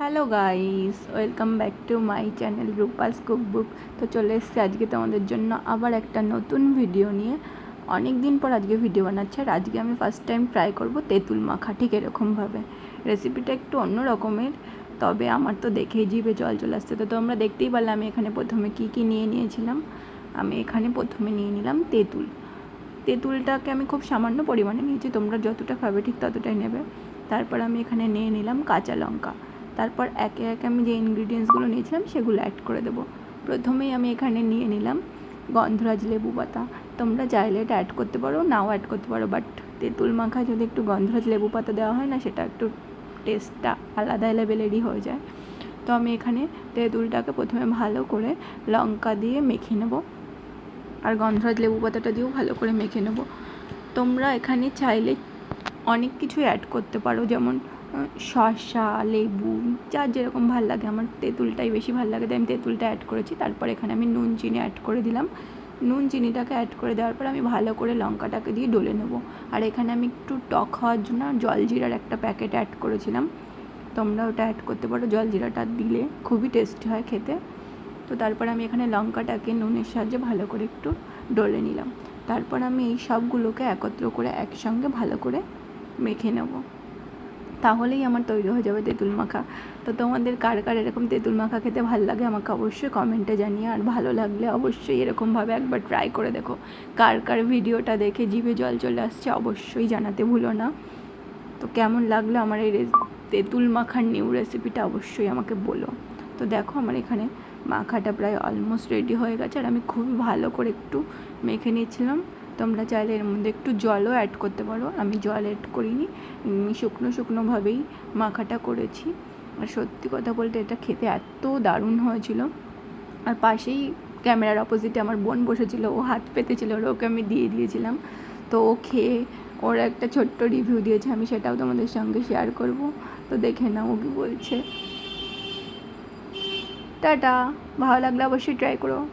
Hello guys welcome back to my channel Rupa's cookbook তো চলে এসেছি আজকে তোমাদের জন্য আবার একটা নতুন ভিডিও নিয়ে। অনেক দিন পর আজকে ভিডিও বানাচ্ছে আর আজকে আমি ফার্স্ট টাইম ট্রাই করব তেঁতুল মাখা, ঠিক এরকমভাবে। রেসিপিটা একটু অন্য রকমের, তবে আমার তো দেখেই জিভে জল চলে আসছে। তো তোমরা দেখতেই পারলে আমি এখানে প্রথমে কি কি নিয়ে নিয়েছিলাম। আমি এখানে প্রথমে নিয়ে নিলাম তেঁতুল। তেঁতুলটাকে আমি খুব সামান্য পরিমাণে নিয়েছি, তোমরা যতটা খাবে ঠিক ততটাই নেবে। তারপর আমি এখানে নিয়ে নিলাম কাঁচা লঙ্কা। তারপর একে একে আমি যে ইনগ্রিডিয়েন্টসগুলো নিয়েছিলাম, সেগুলো অ্যাড করে দেবো। প্রথমেই আমি এখানে নিয়ে নিলাম গন্ধরাজ লেবু পাতা। তোমরা চাইলে এটা অ্যাড করতে পারো, নাও অ্যাড করতে পারো বাট তেঁতুল মাখা যদি একটু গন্ধরাজ লেবু পাতা দেওয়া হয় না, সেটা একটু টেস্টটা আলাদা লেভেলেরই হয়ে যায়। তো আমি এখানে তেঁতুলটাকে প্রথমে ভালো করে লঙ্কা দিয়ে মেখে নেব। আর গন্ধরাজ লেবু পাতাটা দিয়েও ভালো করে মেখে নেব। তোমরা এখানে চাইলে অনেক কিছু অ্যাড করতে পারো, যেমন শসা, লেবু যার যেরকম ভালো লাগে। আমার তেঁতুলটাই বেশি ভালো লাগে, তাই আমি তেঁতুলটা অ্যাড করেছি। তারপর এখানে আমি নুন চিনি অ্যাড করে দিলাম। নুন চিনিটাকে অ্যাড করে দেওয়ার পর আমি ভালো করে লঙ্কাটাকে দিয়ে ডলে নেব। আর এখানে আমি একটু টক হওয়ার জন্য জলজিরার একটা প্যাকেট অ্যাড করেছিলাম। তোমরা ওটা অ্যাড করতে পারো জলজিরাটা দিলে খুবই টেস্টি হয় খেতে। তো তারপর আমি এখানে লঙ্কাটাকে নুনের সাহায্যে ভালো করে একটু ডলে নিলাম। তারপর আমি এই সবগুলোকে একত্র করে একসঙ্গে ভালো করে মেখে নেব। তাহলেই আমার তৈরি হয়ে যাবে তেঁতুল মাখা। তো তোমাদের কার কার এরকম তেঁতুল মাখা খেতে ভালো লাগে আমাকে অবশ্যই কমেন্টে জানিয়ে আর ভালো লাগলে অবশ্যই এরকমভাবে একবার ট্রাই করে দেখো। কার কার ভিডিওটা দেখে জিভে জল চলে আসছে অবশ্যই জানাতে ভুলো না। তো কেমন লাগল আমার এই তেঁতুল মাখার নিউ রেসিপিটা অবশ্যই আমাকে বলো। তো দেখো আমার এখানে মাখাটা প্রায় অলমোস্ট রেডি হয়ে গেছে। আর আমি খুবই ভালো করে একটু মেখে নিয়েছিলাম। তোমরা চাইলে এর মধ্যে একটু জলও অ্যাড করতে পারো। আমি জল অ্যাড করিনি এমনি শুকনো শুকনোভাবেই মাখাটা করেছি। আর সত্যি কথা বলতে এটা খেতে এত দারুণ হয়েছিল। আর পাশেই ক্যামেরার অপোজিটে আমার বোন বসেছিল, ও হাত পেতেছিল, আর ওকে আমি দিয়ে দিয়েছিলাম। তো ও খেয়ে ওর একটা ছোট্ট রিভিউ দিয়েছে, আমি সেটাও তোমাদের সঙ্গে শেয়ার করব। তো দেখে নাও ও কি বলছে। টাটা, ভালো লাগলে অবশ্যই ট্রাই করো।